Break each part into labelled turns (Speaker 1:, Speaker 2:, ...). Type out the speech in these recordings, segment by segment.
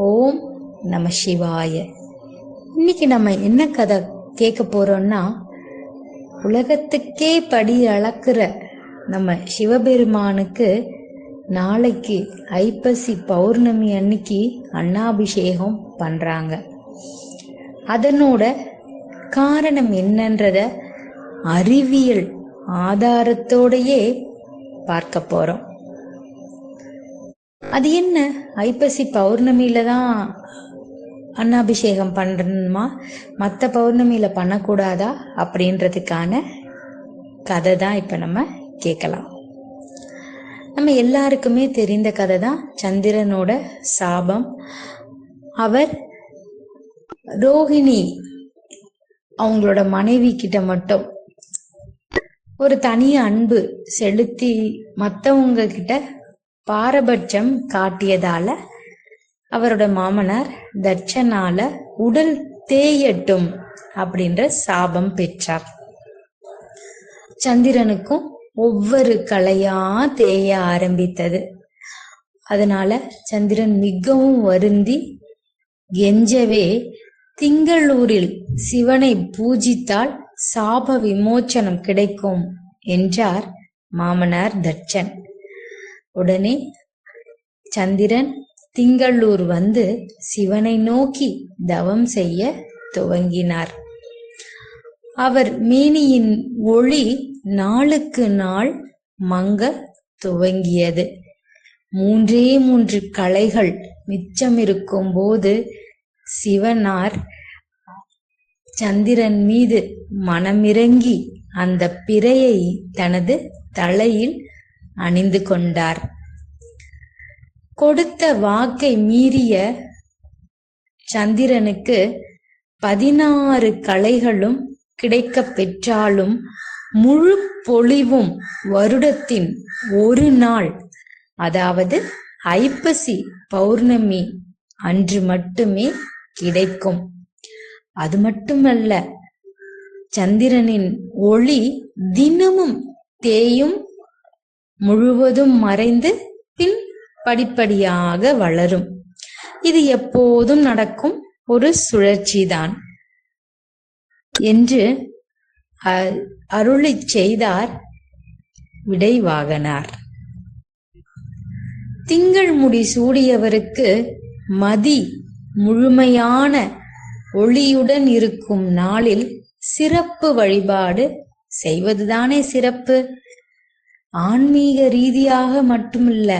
Speaker 1: ஓம் நம சிவாய. இன்னைக்கு நம்ம என்ன கதை கேட்க போறோம்னா உலகத்துக்கே படி அளக்குற நம்ம சிவபெருமானுக்கு நாளைக்கு ஐப்பசி பௌர்ணமி அன்னைக்கு அன்னாபிஷேகம் பண்றாங்க. அதனோட காரணம் என்னன்றத அறிவியல் ஆதாரத்தோடையே பார்க்க போறோம். அது என்ன? ஐப்பசி பௌர்ணமியில தான் அன்னாபிஷேகம் பண்ணணுமா? மற்ற பௌர்ணமியில பண்ணக்கூடாதா? அப்படின்றதுக்கான கதை தான் இப்போ நம்ம கேட்கலாம். நம்ம எல்லாருக்குமே தெரிந்த கதை தான் சந்திரனோட சாபம். அவர் ரோஹிணி அவங்களோட மனைவி கிட்ட மட்டும் ஒரு தனி அன்பு செலுத்தி மற்றவங்க கிட்ட பாரபட்சம் காட்டியதால அவரோட மாமனார் தட்சனால உடல் தேயட்டும் அப்படின்ற சாபம் பெற்றார். சந்திரனுக்கும் ஒவ்வொரு கலையா தேய ஆரம்பித்தது. அதனால சந்திரன் மிகவும் வருந்தி கெஞ்சவே திங்களூரில் சிவனை பூஜித்தால் சாப விமோச்சனம் கிடைக்கும் என்றார் மாமனார் தட்சன். உடனே சந்திரன் திங்களூர் வந்து சிவனை நோக்கி தவம் செய்ய துவங்கினார். அவர் மேனியின் ஒளி நாளுக்கு நாள் மங்க துவங்கியது. மூன்றே மூன்று கலைகள் மிச்சமிருக்கும் போது சிவனார் சந்திரன் மீது மனமிறங்கி அந்த பிறையை தனது தலையில் அணிந்து கொண்டார். கொடுத்த வாக்கை மீறிய சந்திரனுக்கு பதினாறு கலைகளும் கிடைக்க பெற்றாலும் முழு பொழிவும் வருடத்தின் ஒரு நாள் அதாவது ஐப்பசி பௌர்ணமி அன்று மட்டுமே கிடைக்கும். அது மட்டுமல்ல சந்திரனின் ஒளி தினமும் தேயும் முழுவதும் மறைந்து பின் படிப்படியாக வளரும். இது எப்போதும் நடக்கும் ஒரு சுழற்சிதான். என்று அருளி செய்தார் விடைவாகனார். திங்கள் முடி சூடியவருக்கு மதி முழுமையான ஒளியுடன் இருக்கும் நாளில் சிறப்பு வழிபாடு செய்வதுதானே சிறப்பு? ஆன்மீக ரீதியாக மட்டுமல்ல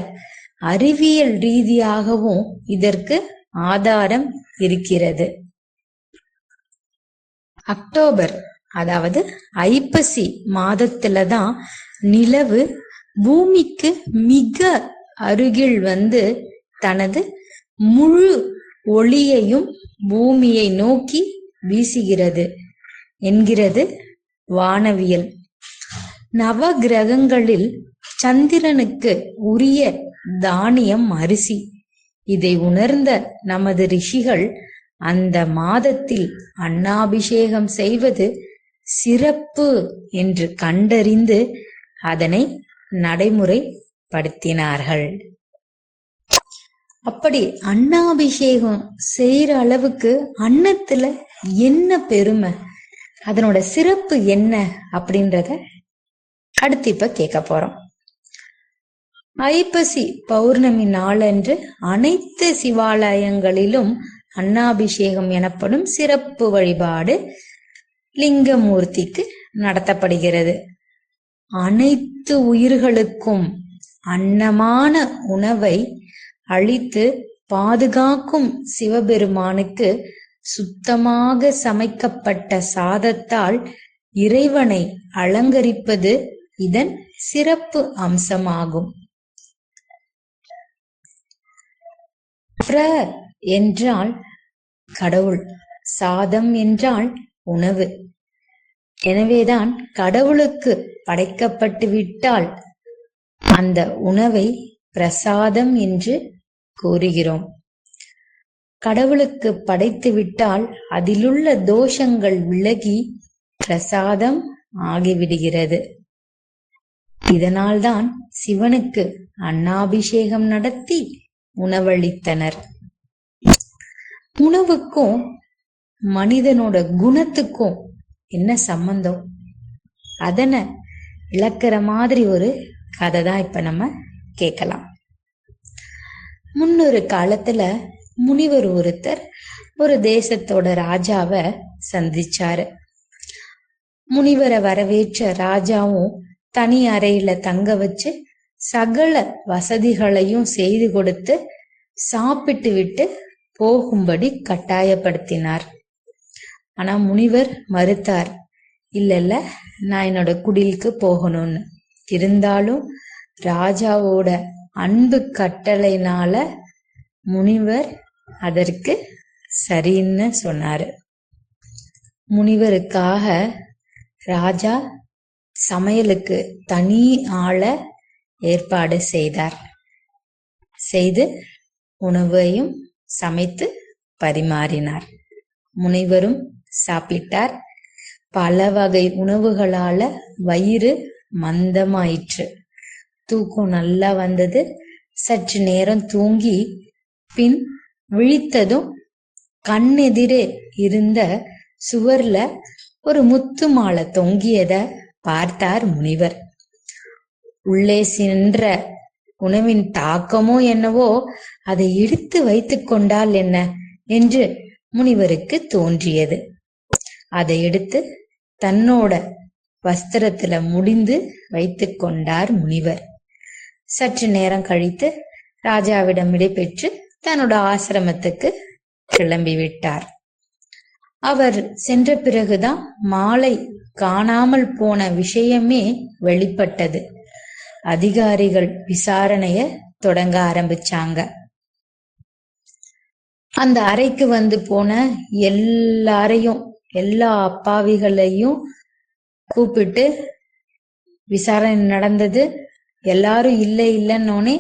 Speaker 1: அறிவியல் ரீதியாகவும் இதற்கு ஆதாரம் இருக்கிறது. அக்டோபர் அதாவது ஐப்பசி மாதத்துல தான் நிலவு பூமிக்கு மிக அருகில் வந்து தனது முழு ஒளியையும் பூமியை நோக்கி வீசுகிறது என்கிறது வானவியல். நவ கிரகங்களில் சந்திரனுக்கு உரிய தானியம் அரிசி. இதை உணர்ந்த நமது ரிஷிகள் அந்த மாதத்தில் அன்னாபிஷேகம் செய்வது சிறப்பு என்று கண்டறிந்து அதனை நடைமுறைப்படுத்தினார்கள். அப்படி அன்னாபிஷேகம் செய்யற அளவுக்கு அன்னத்துல என்ன பெருமை? அதனோட சிறப்பு என்ன அப்படின்றத அடுத்து இப்ப கேட்க போறோம். ஐப்பசி பௌர்ணமி நாளன்று அனைத்து சிவாலயங்களிலும் அன்னாபிஷேகம் எனப்படும் சிறப்பு வழிபாடு லிங்கமூர்த்திக்கு நடத்தப்படுகிறது. அனைத்து உயிர்களுக்கும் அன்னமான உணவை அழித்து பாதுகாக்கும் சிவபெருமானுக்கு சுத்தமாக சமைக்கப்பட்ட சாதத்தால் இறைவனை அலங்கரிப்பது இதன் சிறப்பு அம்சமாகும். பிர என்றால் கடவுள் சாதம் என்றால் உணவு. எனவேதான் கடவுளுக்கு படைக்கப்பட்டு விட்டால் அந்த உணவை பிரசாதம் என்று கூறுகிறோம். கடவுளுக்கு படைத்து விட்டால் அதிலுள்ள தோஷங்கள் விலகி பிரசாதம் ஆகிவிடுகிறது. இதனால்தான் சிவனுக்கு அன்னாபிஷேகம் நடத்தி உணவளித்தனர். உணவுக்கும் மனிதனோட குணத்துக்கும் என்ன சம்பந்தம்? அதனை விளக்குற மாதிரி ஒரு கதை தான் இப்ப நம்ம கேட்கலாம். முன்னொரு காலத்துல முனிவர் ஒருத்தர் ஒரு தேசத்தோட ராஜாவை சந்திச்சாரு. முனிவரை வரவேற்ற ராஜாவும் தனி அறையில தங்க வச்சு சகல வசதிகளையும் செய்து கொடுத்து சாப்பிட்டு விட்டு போகும்படி கட்டாயப்படுத்தினார். ஆனா முனிவர் மறுத்தார் இல்ல இல்ல நான் என்னோட குடிலுக்கு போகணும்னு. இருந்தாலும் ராஜாவோட அன்பு கட்டளைனால முனிவர் அதற்கு சரின்னு சொன்னாரு. முனிவருக்காக ராஜா சமையலுக்கு தனி ஆளை ஏற்பாடு செய்தார். செய்து உணவையும் சமைத்து பரிமாறினார். முனைவரும் சாப்பிட்டார். பல வகை உணவுகளால வயிறு மந்தமாயிற்று. தூக்கம் நல்லா வந்தது. சற்று நேரம் தூங்கி பின் விழித்ததும் கண்ணெதிரே இருந்த சுவர்ல ஒரு முத்து மாலை தொங்கியத பார்த்தார் முனிவர். உள்ளே சென்ற உணவின் தாக்கமோ என்னவோ அதை எடுத்து வைத்துக் கொண்டால் என்ன? என்று முனிவருக்கு தோன்றியது. அதை எடுத்து தன்னோட வஸ்திரத்துல முடிந்து வைத்துக் கொண்டார் முனிவர். சற்று நேரம் கழித்து ராஜாவிடம் விடைபெற்று தன்னோட ஆசிரமத்துக்கு கிளம்பிவிட்டார். அவர் சென்ற பிறகுதான் மாலை காணாமல் போன விஷயமே வெளிப்பட்டது. அதிகாரிகள் விசாரணைய தொடங்க ஆரம்பிச்சாங்க. அந்த அறைக்கு வந்து போன எல்லாரையும் எல்லா அப்பாவிகளையும் கூப்பிட்டு விசாரணை நடந்தது. எல்லாரும் இல்லை இல்லைன்னொன்னே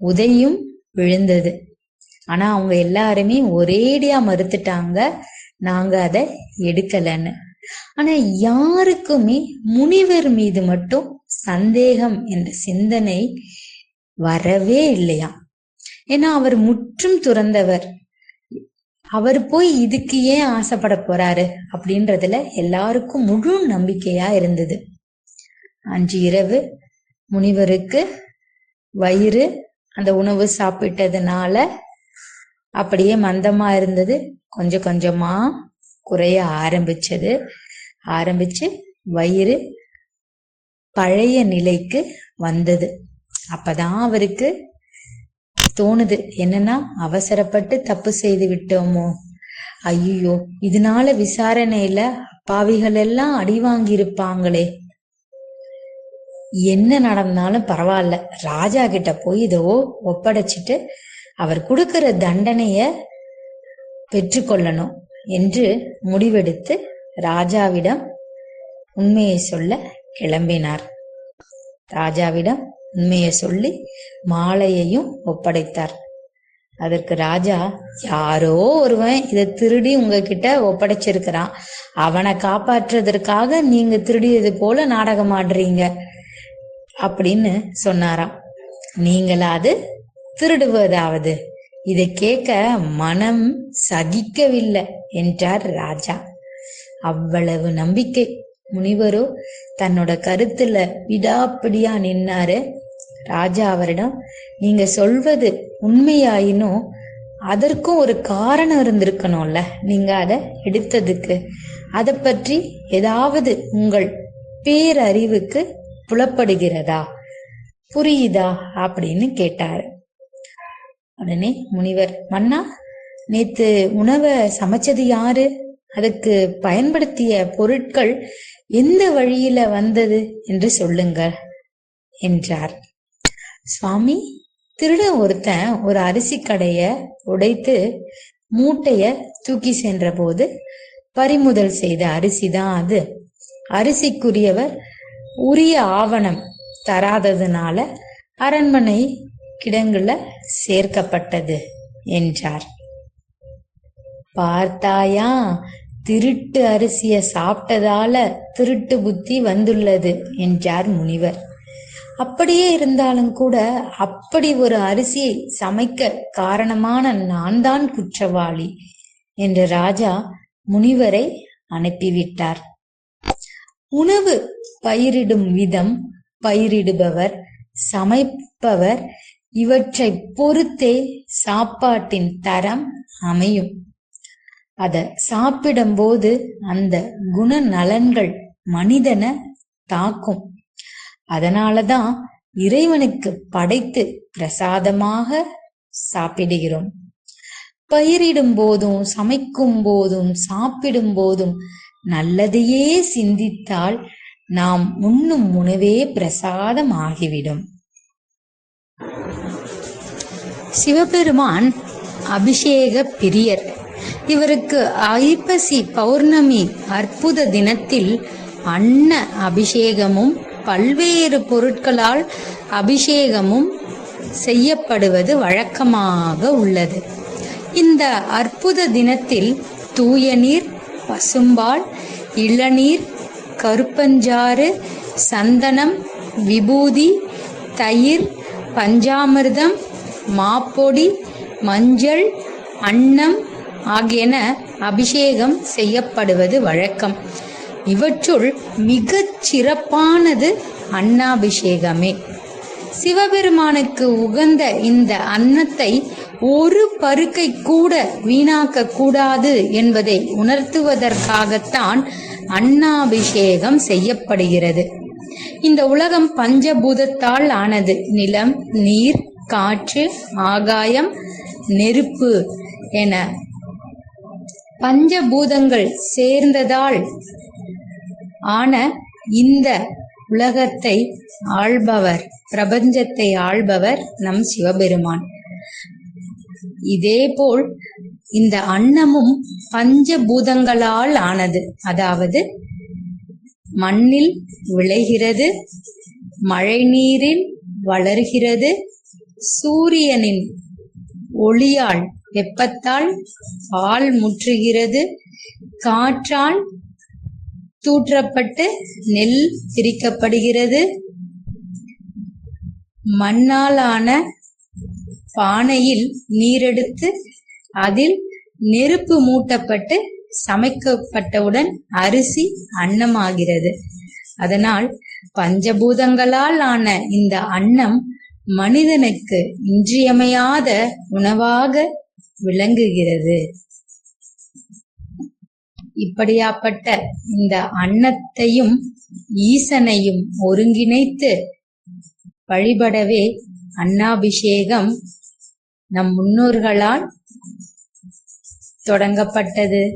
Speaker 1: உதையும் விழுந்தது. ஆனா அவங்க எல்லாருமே ஒரேடியா மறுத்துட்டாங்க. நாங்க அதை எடுக்கலன்னு. ஆனா யாருக்குமே முனிவர் மீது மட்டும் சந்தேகம் என்ற சிந்தனை வரவே இல்லையா? ஏன்னா அவர் முற்றும் துறந்தவர். அவர் போய் இதுக்கு ஏன் ஆசைப்பட போறாரு அப்படின்றதுல எல்லாருக்கும் முழு நம்பிக்கையா இருந்தது. அன்று இரவு முனிவருக்கு வயிறு அந்த உணவு சாப்பிட்டதுனால அப்படியே மந்தமா இருந்தது. கொஞ்சம் கொஞ்சமா குறைய ஆரம்பிச்சது. ஆரம்பிச்சு வயிறு பழைய நிலைக்கு வந்தது. அப்பதான் அவருக்கு தோணுது என்னன்னா அவசரப்பட்டு தப்பு செய்து விட்டோமோ? ஐயோ இதனால விசாரணையில பாவிகள் எல்லாம் அடி வாங்கியிருப்பாங்களே. என்ன நடந்தாலும் பரவாயில்ல. ராஜா கிட்ட போய் இதோ ஒப்படைச்சிட்டு அவர் கொடுக்கிற தண்டனைய பெற்றுக்கொள்ளணும். என்று முடிவெடுத்து ராஜாவிடம் உண்மையை சொல்ல கிளம்பினார். ராஜாவிடம் உண்மையை சொல்லி மாலையையும் ஒப்படைத்தார். அதற்கு ராஜா யாரோ ஒருவன் இதை திருடி உங்ககிட்ட ஒப்படைச்சிருக்கிறான். அவனை காப்பாற்றுறதற்காக நீங்க திருடியது போல நாடகம் ஆடுறீங்க அப்படின்னு சொன்னாராம். நீங்களாவது திருடுவதாவது இதை கேட்க மனம் சகிக்கவில்லை என்றார் ராஜா. அவ்வளவு நம்பிக்கை. முனிவரோ தன்னோட கருத்துல விடாப்பிடியா நின்னாரு. ராஜா அவரிடம் நீங்க சொல்வது உண்மையாயினும் அதற்கும் ஒரு காரணம் இருந்திருக்கணும்ல நீங்க அதை எடுத்ததுக்கு. அதை பற்றி ஏதாவது உங்கள் பேரறிவுக்கு புலப்படுகிறதா? புரியுதா? அப்படின்னு கேட்டாரு. உடனே முனிவர் மன்னா நேத்து உணவை சமைச்சது யாரு? அதுக்கு பயன்படுத்திய பொருட்கள் எந்த வழியில வந்தது என்று சொல்லுங்கள் என்றார். சுவாமி திருட ஒருத்தன் ஒரு அரிசி கடைய உடைத்து மூட்டைய தூக்கி சென்ற போது பறிமுதல் செய்த அரிசி தான் அது. அரிசிக்குரியவர் உரிய ஆவணம் தராததுனால அரண்மனை கிடங்குல சேர்க்கப்பட்டது என்றார். பார்த்தாயா திருட்டு அரிசிய சாப்பிட்டதால திருட்டு புத்தி வந்துள்ளது என்றார் முனிவர். அப்படியே இருந்தாலும் கூட அப்படி ஒரு அரிசியை சமைக்க காரணமான நான் தான் குற்றவாளி என்று ராஜா முனிவரை அனுப்பிவிட்டார். உணவு பயிரிடும் விதம் பயிரிடுபவர் சமைப்பவர் இவற்றை பொறுத்தே சாப்பாட்டின் தரம் அமையும். அத சாப்பிடும்போது அந்த குணநலன்கள் மனிதனை தாக்கும். அதனாலதான் இறைவனுக்கு படைத்து பிரசாதமாக சாப்பிடுகிறோம். பயிரிடும் போதும் சமைக்கும் போதும் சாப்பிடும் போதும் நல்லதையே சிந்தித்தால் நாம் உண்ணும் உணவே பிரசாதம் ஆகிவிடும் சிவபெருமான் அபிஷேக பிரியர். இவருக்கு ஐப்பசி பௌர்ணமி அற்புத தினத்தில் அன்ன அபிஷேகமும் பல்வேறு பொருட்களால் அபிஷேகமும் செய்யப்படுவது வழக்கமாக உள்ளது. இந்த அற்புத தினத்தில் தூய நீர் பசும்பால் இளநீர் கருப்பஞ்சாறு சந்தனம் விபூதி தயிர் பஞ்சாமிர்தம் மாப்பொடி மஞ்சள் அன்னம் ஆகியன அபிஷேகம் செய்யப்படுவது வழக்கம். இவற்றுள் மிகச் சிறப்பானது அன்னாபிஷேகமே. சிவபெருமானுக்கு உகந்த இந்த அன்னத்தை ஒரு பருக்கை கூட வீணாக்க கூடாது என்பதை உணர்த்துவதற்காகத்தான் அன்னாபிஷேகம் செய்யப்படுகிறது. இந்த உலகம் பஞ்சபூதத்தால் ஆனது நிலம் நீர் காற்று ஆகாயம் நெருப்பு என. பஞ்சபூதங்கள் சேர்ந்ததால் ஆன இந்த உலகத்தை ஆள்பவர் பிரபஞ்சத்தை ஆள்பவர் நம் சிவபெருமான். இதேபோல் இந்த அன்னமும் பஞ்சபூதங்களால் ஆனது. அதாவது மண்ணில் விளைகிறது மழை நீரில் வளர்கிறது சூரியனின் ஒளியால் வெப்பத்தால் பால் முற்றுகிறது. காற்றால் தூற்றப்பட்டு நெல் பிரிக்கப்படுகிறது மண்ணாலான பானையில் நீரெடுத்து அதில் நெருப்பு மூட்டப்பட்டு சமைக்கப்பட்டவுடன் அரிசி அன்னமாகிறது. அதனால் பஞ்சபூதங்களால் ஆன இந்த அன்னம் மனிதனுக்கு இன்றியமையாத உணவாக விளங்குகிறது. இப்படியாப்பட்ட இந்த அன்னத்தையும் ஈசனையும் ஒருங்கிணைத்து வழிபடவே அன்னாபிஷேகம் நம் முன்னோர்களால் தொடங்கப்பட்டது.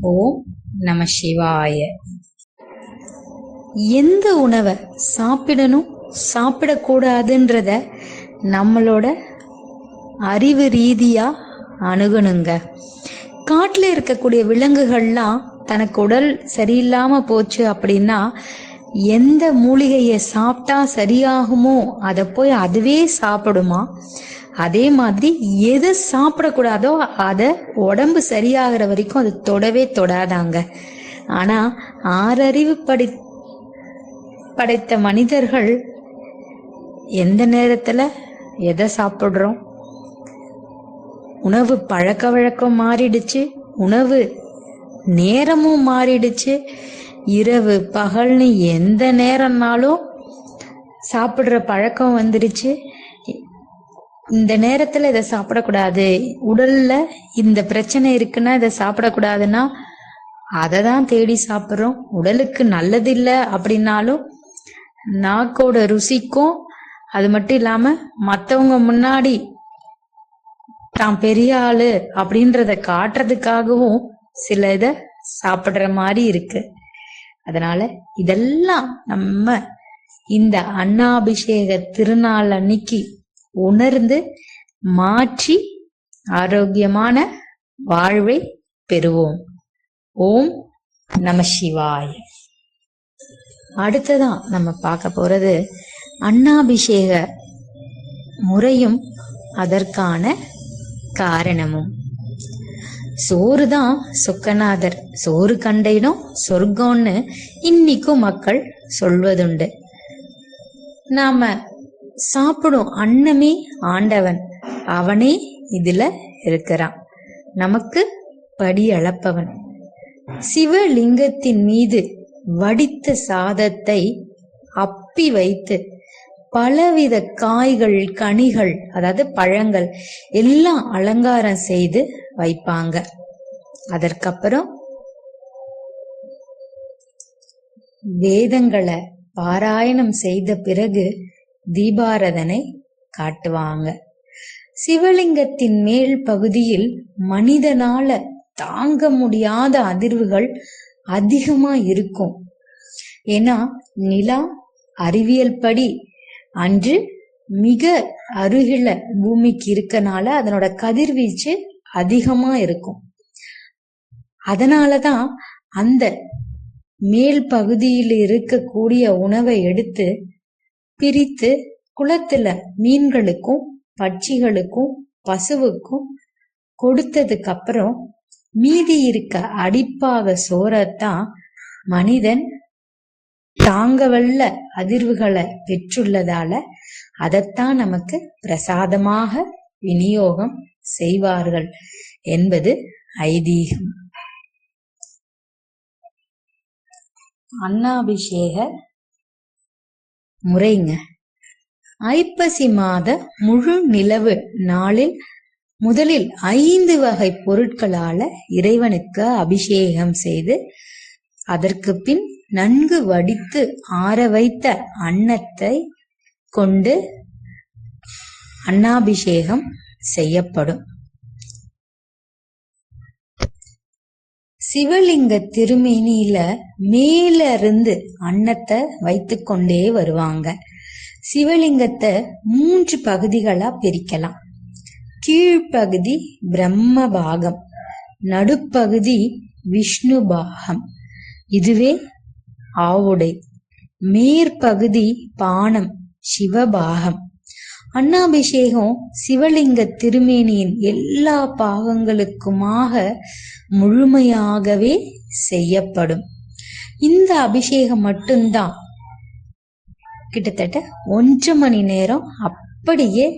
Speaker 1: ஓம் நம சிவாய. எந்த உணவை சாப்பிடணும்? சாப்பிடக்கூடாதுன்றத நம்மளோட அறிவு ரீதியாக அணுகணுங்க. காட்டில் இருக்கக்கூடிய விலங்குகள்லாம் தனக்கு உடல் சரியில்லாமல் போச்சு அப்படின்னா எந்த மூலிகையை சாப்பிட்டா சரியாகுமோ அதை போய் அதுவே சாப்பிடுமா? அதே மாதிரி எது சாப்பிடக்கூடாதோ அதை உடம்பு சரியாகிற வரைக்கும் அது தொடவே தொடாதாங்க. ஆனால் ஆறறிவு படி படைத்த மனிதர்கள் எந்த நேரத்துல எதை சாப்பிடுறோம்? உணவு பழக்க வழக்கம் மாறிடுச்சு. உணவு நேரமும் மாறிடுச்சு. இரவு பகல்னு எந்த நேரம்னாலும் சாப்பிடுற பழக்கம் வந்துடுச்சு இந்த நேரத்துல இதை சாப்பிடக்கூடாது. உடல்ல இந்த பிரச்சனை இருக்குன்னா இதை சாப்பிடக்கூடாதுன்னா அதை தான் தேடி சாப்பிட்றோம். உடலுக்கு நல்லதில்லை அப்படின்னாலும் நாக்கோட ருசிக்கும் அது மட்டும் இல்லாம மற்றவங்க முன்னாடி தான் பெரிய ஆளு அப்படின்றத காட்டுறதுக்காகவும் சில இதை சாப்பிடுற மாதிரி இருக்கு. அதனால இதெல்லாம் நம்ம இந்த அன்னாபிஷேக திருநாள் அன்னைக்கு உணர்ந்து மாற்றி ஆரோக்கியமான வாழ்வை பெறுவோம். ஓம் நம சிவாய. அடுத்ததான் நம்ம பார்க்க போறது அண்ணாபிஷேக முறையும் அதற்கான காரணமும். சோறு தான் சொக்கநாதர். சோறு கண்டையிடும் சொர்க்கம்னு இன்னிக்கும் மக்கள் சொல்வதுண்டு. நாம சாப்பிடும் அன்னமே ஆண்டவன். அவனே இதுல இருக்கிறான். நமக்கு படி அளப்பவன். சிவலிங்கத்தின் மீது வடித்த சாதத்தை அப்பி வைத்து பலவித காய்கள் கனிகள் அதாவது பழங்கள் எல்லாம் அலங்காரம் செய்து வைப்பாங்க. அதற்கப்புறம் வேதங்களை பாராயணம் செய்த பிறகு தீபாரதனை காட்டுவாங்க. சிவலிங்கத்தின் மேல் பகுதியில் மனிதனால தாங்க முடியாத அதிர்வுகள் அதிகமா இருக்கும். ஏன்னா நிலா அறிவியல் படி அன்று மிக அருகில பூமிக்கு இருக்கனால அதனோட கதிர்வீச்சு அதிகமா இருக்கும். அதனாலதான் அந்த மேல் பகுதியில் இருக்கக்கூடிய உணவை எடுத்து பிரித்து குளத்துல மீன்களுக்கும் பட்சிகளுக்கும் பசுவுக்கும் கொடுத்ததுக்கு அப்புறம் மீதி இருக்க அடிப்பாக சோறத்தான் மனிதன் தாங்கவல்ல அதிர்வுகளை பெற்றுள்ளதால அதைத்தான் நமக்கு பிரசாதமாக விநியோகம் செய்வார்கள் என்பது ஐதீகம். அன்னாபிஷேக முறைங்க. ஐப்பசி மாத முழு நிலவு நாளில் முதலில் ஐந்து வகை பொருட்களால இறைவனுக்கு அபிஷேகம் செய்து அதற்கு பின் நன்கு வடித்து ஆற வைத்த அன்னத்தை கொண்டு அன்னாபிஷேகம் செய்யப்படும். சிவலிங்க திருமேனியில மேல இருந்து அன்னத்தை வைத்து கொண்டே வருவாங்க. சிவலிங்கத்தை மூன்று பகுதிகளா பிரிக்கலாம். கீழ்ப்பகுதி பிரம்ம பாகம் நடுப்பகுதி விஷ்ணு பாகம் இதுவே ஆவுடை. மேற்பகுதி பானம் சிவபாகம். அண்ணாபிஷேகம் சிவலிங்க திருமேனியின் எல்லா பாகங்களுக்குமாக முழுமையாகவே செய்யப்படும். இந்த அபிஷேகம் மட்டும்தான். கிட்டத்தட்ட ஒன்று மணி நேரம் அப்படியே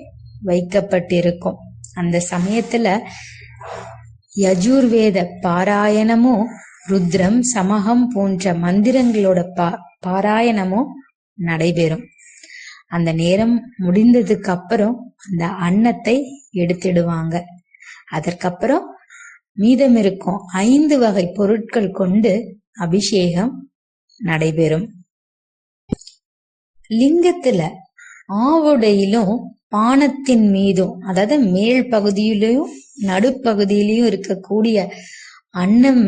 Speaker 1: வைக்கப்பட்டிருக்கும். அந்த சமயத்துல யஜுர்வேத பாராயணமும் ருத்ரம் சமகம் போன்ற மந்திரங்களோட பா பாராயணமும் நடைபெறும். அந்த நேரம் முடிந்ததுக்கு அப்புறம் அந்த அன்னத்தை எடுத்துடுவாங்க. அதற்கப்புறம் மீதம் இருக்கும் ஐந்து வகை பொருட்கள் கொண்டு அபிஷேகம் நடைபெறும். லிங்கத்துல ஆவுடையிலும் பானத்தின் மீதும் அதாவது மேல் பகுதியிலையும் நடுப்பகுதியிலையும் இருக்கக்கூடிய அன்னம்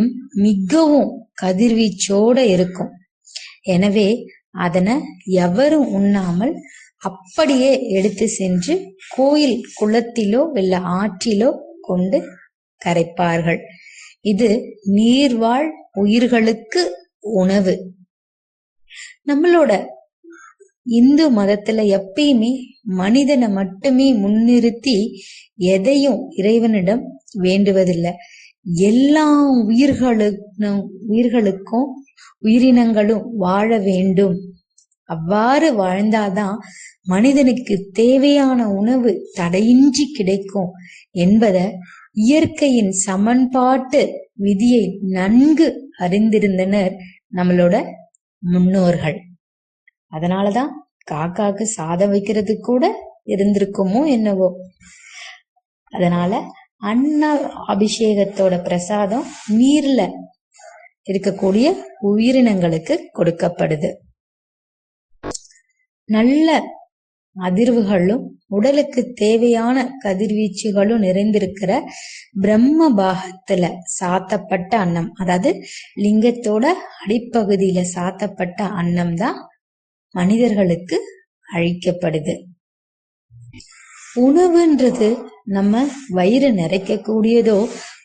Speaker 1: மிகவும் கதிர்வீச்சோட இருக்கும். எனவே அதனை எவரும் உண்ணாமல் அப்படியே எடுத்து சென்று கோயில் குளத்திலோ இல்ல ஆற்றிலோ கொண்டு கரைப்பார்கள். இது நீர்வாழ் உயிர்களுக்கு உணவு. நம்மளோட இந்து மதத்துல எப்பயுமே மனிதனை மட்டுமே முன்னிறுத்தி எதையும் இறைவனிடம் வேண்டுவதில்லை. எல்லா உயிர்களு உயிர்களுக்கும் உயிரினங்களும் வாழ வேண்டும். அவ்வாறு வாழ்ந்தாதான் மனிதனுக்கு தேவையான உணவு தடையின்றி கிடைக்கும் என்பதை இயற்கையின் சமன்பாட்டு விதியை நன்கு அறிந்திருந்தனர் நம்மளோட முன்னோர்கள். அதனாலதான் காக்காக்கு சாதம் வைக்கிறது கூட இருந்திருக்குமோ என்னவோ. அதனால அன்ன அபிஷேகத்தோட பிரசாதம் நீர்ல இருக்கக்கூடிய உயிரினங்களுக்கு கொடுக்கப்படுது. நல்ல அதிர்வுகளும் உடலுக்கு தேவையான கதிர்வீச்சுகளும் நிறைந்திருக்கிற பிரம்ம பாகத்துல சாத்தப்பட்ட அன்னம் அதாவது லிங்கத்தோட அடிப்பகுதியில சாத்தப்பட்ட அன்னம் தான் மனிதர்களுக்கு அழிக்கப்படுது. உணவுன்றது நம்ம வயிறு நிறைக்கக்கூடியதோ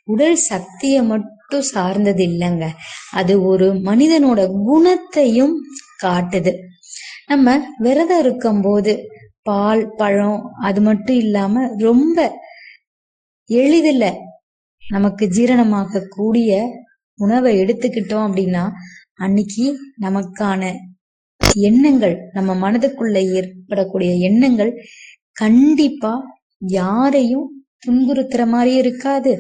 Speaker 1: உடல் சக்தியை மட்டும் சார்ந்தது இல்லைங்க. அது ஒரு மனிதனோட குணத்தையும் காட்டுது. நம்ம விரதம் இருக்கும் போது பால் பழம் அது மட்டும் இல்லாம ரொம்ப எளிதில் நமக்கு ஜீரணமாக கூடிய உணவை எடுத்துக்கிட்டோம் அப்படின்னா அன்னைக்கு நமக்கான எண்ணங்கள் நம்ம மனதுக்குள்ள ஏற்படக்கூடிய எண்ணங்கள் கண்டிப்பா யாரையும் துன்புறுத்துற மாதிரியும் இருக்காது.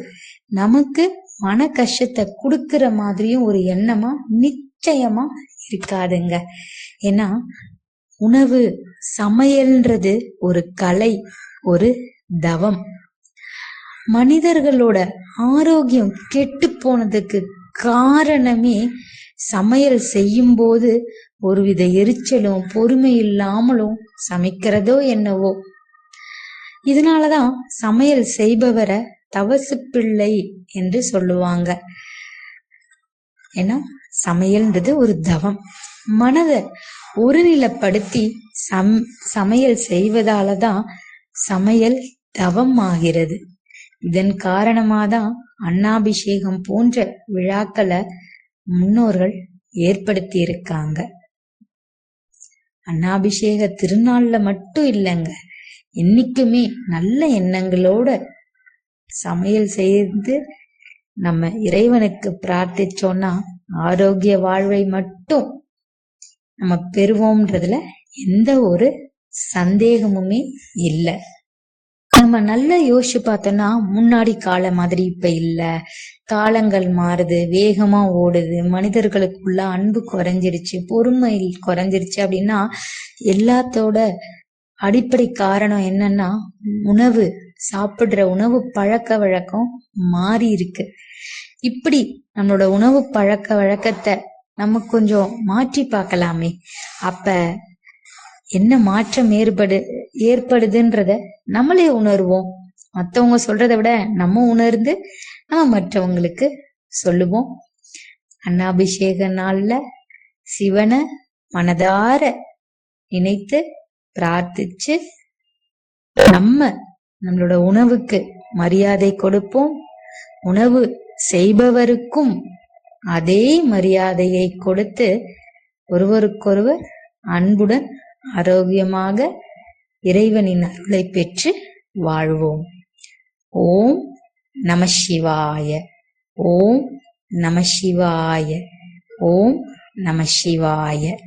Speaker 1: நமக்கு மன கஷ்டத்தை கொடுக்கிற மாதிரியும் ஒரு எண்ணமா நிச்சயமா இருக்காதுங்க. ஏன்னா உணவு சமையல்ன்றது ஒரு கலை ஒரு தவம். மனிதர்களோட ஆரோக்கியம் கெட்டு போனதுக்கு காரணமே சமையல் செய்யும் போது ஒருவித எரிச்சலும் பொறுமை இல்லாமலும் சமைக்கிறதோ என்னவோ. இதனாலதான் சமையல் செய்பவரை தவசு பிள்ளை என்று சொல்லுவாங்க. ஏன்னா சமையல்ன்றது ஒரு தவம். மனதை ஒருநிலைப்படுத்தி சம் சமையல் செய்வதால தான் சமையல் தவம் ஆகிறது இதன் காரணமாக தான் அன்னாபிஷேகம் போன்ற விழாக்களை முன்னோர்கள் ஏற்படுத்தி இருக்காங்க அன்னாபிஷேக திருநாள்ல மட்டும் இல்லைங்க. என்னைக்குமே நல்ல எண்ணங்களோட சமையல் செய்து நம்ம இறைவனுக்கு பிரார்த்திச்சோம்னா ஆரோக்கிய வாழ்வை மட்டும் நம்ம பெறுவோம்ன்றதுல எந்த ஒரு சந்தேகமுமே இல்லை. நம்ம நல்லா யோசிச்சு பார்த்தோம்னா முன்னாடி கால மாதிரி இப்ப இல்ல. காலங்கள் மாறுது வேகமா ஓடுது மனிதர்களுக்குள்ள அன்பு குறைஞ்சிருச்சு பொறுமை குறைஞ்சிருச்சு அப்படின்னா எல்லாத்தோட அடிப்படை காரணம் என்னன்னா உணவு சாப்பிடுற உணவு பழக்க வழக்கம் மாறி இருக்கு. இப்படி நம்மளோட உணவு பழக்க வழக்கத்தை நம்ம கொஞ்சம் மாற்றி பார்க்கலாமே. அப்ப என்ன மாற்றம் ஏற்படு ஏற்படுதுன்றத நம்மளே உணர்வோம். மற்றவங்க சொல்றதை விட நம்ம உணர்ந்து நம்ம மற்றவங்களுக்கு சொல்லுவோம். அன்னாபிஷேக நாள்ல சிவனை மனதார நினைத்து பிரார்த்திச்சு நம்ம நம்மளோட உணவுக்கு மரியாதை கொடுப்போம். உணவு செய்பவருக்கும் அதே மரியாதையை கொடுத்து ஒருவருக்கொருவர் அன்புடன் ஆரோக்கியமாக இறைவனின் அருளை பெற்று வாழ்வோம். ஓம் நம சிவாய. ஓம் நம சிவாய. ஓம் நம சிவாய.